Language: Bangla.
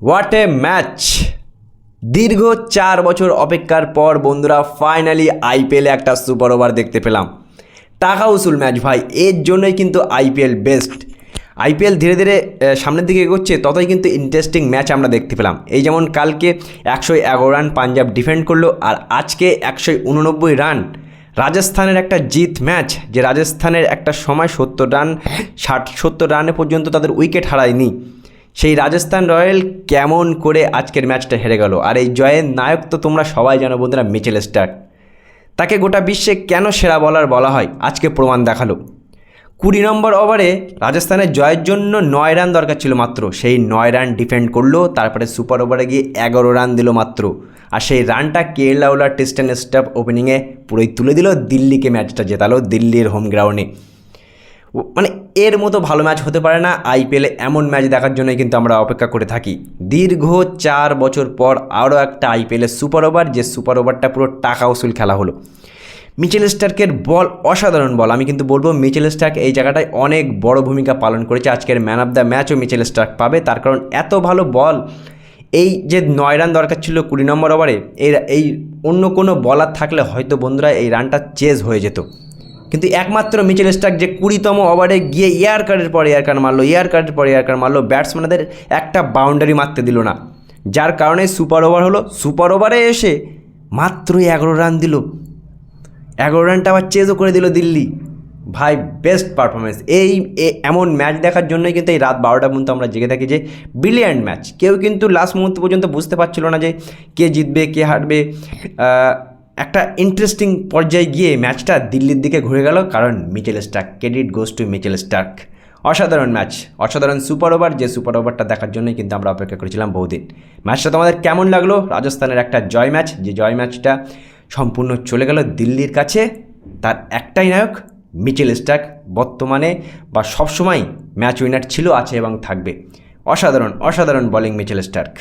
হোয়াট এ ম্যাচ দীর্ঘ চার বছর অপেক্ষার পর বন্ধুরা ফাইনালি আইপিএলে একটা সুপার ওভার দেখতে পেলাম। টাকা উসুল ম্যাচ ভাই, এর জন্যই কিন্তু আইপিএল বেস্ট আইপিএল ধীরে ধীরে সামনের দিকে এগোচ্ছে, ততই কিন্তু ইন্টারেস্টিং ম্যাচ আমরা দেখতে পেলাম। এই যেমন কালকে একশো এগারো রান পাঞ্জাব ডিফেন্ড করল, আর আজকে একশো উননব্বই রান রাজস্থানের একটা জিত ম্যাচ যে রাজস্থানের একটা সময় সত্তর রান ষাট, সত্তর রানে পর্যন্ত তাদের উইকেট হারায়নি। সেই রাজস্থান রয়্যাল কেমন করে আজকের ম্যাচটা হেরে গেল? আর এই জয়ের নায়ক তো তোমরা সবাই জানো বন্ধুরা, মিচেল স্টার্ক। তাকে গোটা বিশ্বে কেন সেরা বলার বলা হয়? আজকে প্রমাণ দেখাল। কুড়ি নম্বর ওভারে রাজস্থানের জয়ের জন্য নয় রান দরকার ছিল মাত্র। সেই নয় রান ডিফেন্ড করল, তারপরে সুপার ওভারে গিয়ে এগারো রান দিল মাত্র। আর সেই রানটা কেরলাউলার টেস্ট অ্যান্ড স্টাফ ওপেনিংয়ে পুরোই তুলে দিল দিল্লিকে ম্যাচটা জেতালো দিল্লির হোম গ্রাউন্ডে মানে এর মতো ভালো ম্যাচ হতে পারে না। আইপিএলে এমন ম্যাচ দেখার জন্যই কিন্তু আমরা অপেক্ষা করে থাকি। দীর্ঘ চার বছর পর আরও একটা আইপিএলের সুপার ওভার যে সুপার ওভারটা পুরো টাকা উসুল খেলা হলো। মিচেল স্টার্কের বল অসাধারণ বল। আমি কিন্তু বলব মিচেল স্টার্ক এই জায়গাটায় অনেক বড় ভূমিকা পালন করেছে। আজকের ম্যান অফ দ্য ম্যাচও মিচেল স্টার্ক পাবে। তার কারণ এত ভালো বল। এই যে নয় রান দরকার ছিল কুড়ি নম্বর ওভারে এই এই অন্য কোনো বলার থাকলে হয়তো বন্ধুরা এই রানটা চেজ হয়ে যেত। কিন্তু একমাত্র মিচেল স্টার্ক যে কুড়িতম ওভারে গিয়ে এয়ার কার্ডের পর এয়ার কার্ড মারলো, এয়ার কার্ডের পর এয়ার কার্ড মারলো, ব্যাটসম্যানদের একটা বাউন্ডারি মারতে দিল না। যার কারণে সুপার ওভার হলো, সুপার ওভারে এসে মাত্র এগারো রান দিল। এগারো রানটা আবার চেজও করে দিল দিল্লি। ভাই বেস্ট পারফরমেন্স এই এমন ম্যাচ দেখার জন্যই কিন্তু এই রাত বারোটা পর্যন্ত আমরা জেগে থাকি যে ব্রিলিয়ান্ট ম্যাচ কেউ কিন্তু লাস্ট মুহূর্ত পর্যন্ত বুঝতে পারছিল না যে কে জিতবে, কে হারবে। একটা ইন্টারেস্টিং পর্যায়ে গিয়ে ম্যাচটা দিল্লির দিকে ঘুরে গেল, কারণ Mitchell Starc, credit goes to Mitchell Starc. অসাধারণ ম্যাচ অসাধারণ সুপার ওভার যে সুপার ওভারটা দেখার জন্যই কিন্তু আমরা অপেক্ষা করেছিলাম বহুদিন। ম্যাচটা তোমাদের কেমন লাগল? রাজস্থানের একটা জয় ম্যাচ যে জয় ম্যাচটা সম্পূর্ণ চলে গেল দিল্লির কাছে, তার একটাই নায়ক, মিচেল স্টার্ক, বর্তমানে বা সবসময় ম্যাচ উইনার ছিল, আছে এবং থাকবে। অসাধারণ অসাধারণ বোলিং মিচেল স্টার্ক।